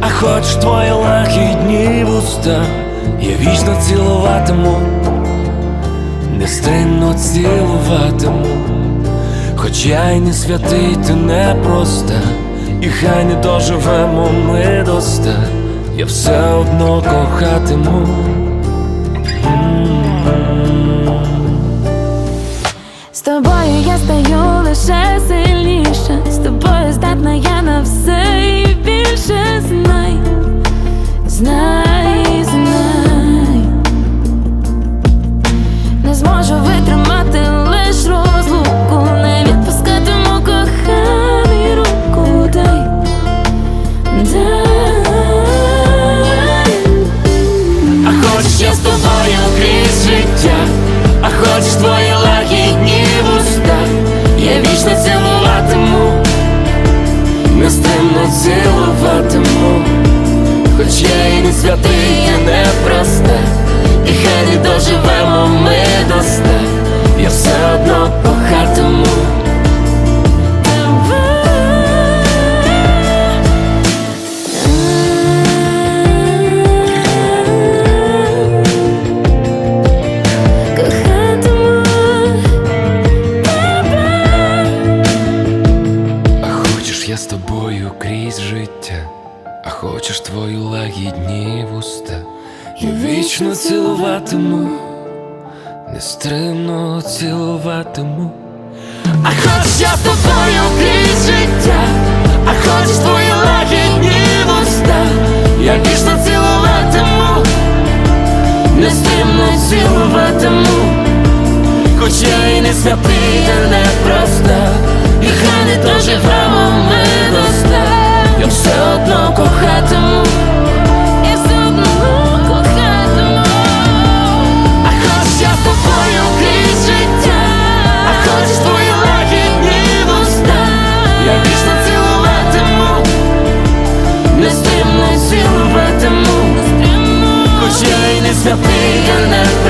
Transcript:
а хочеш твої лагідні вуста, я вічно цілуватиму, нестримно цілуватиму, хоч я й не святий, ти не проста, і хай не доживемо ми до ста, я все одно кохатиму. З тобою я стаю лише сильніше, з тобою здатна я на все і більше. знай, життя, а хочеш твої лагідні вуста, я вічно цілуватиму, нестимно цілуватиму, хоч я і не святий, я не проста, і хай не доживемо ми тобою крізь життя, а хочеш твою лагідні вуста, я вічно цілуватиму, нестримно цілуватиму. А хочеш я з тобою крізь життя, а хочеш твої лагідні вуста, я вічно цілуватиму, нестримно цілуватиму. Хоч я і не святий, та не проста, і хай я і не святий, та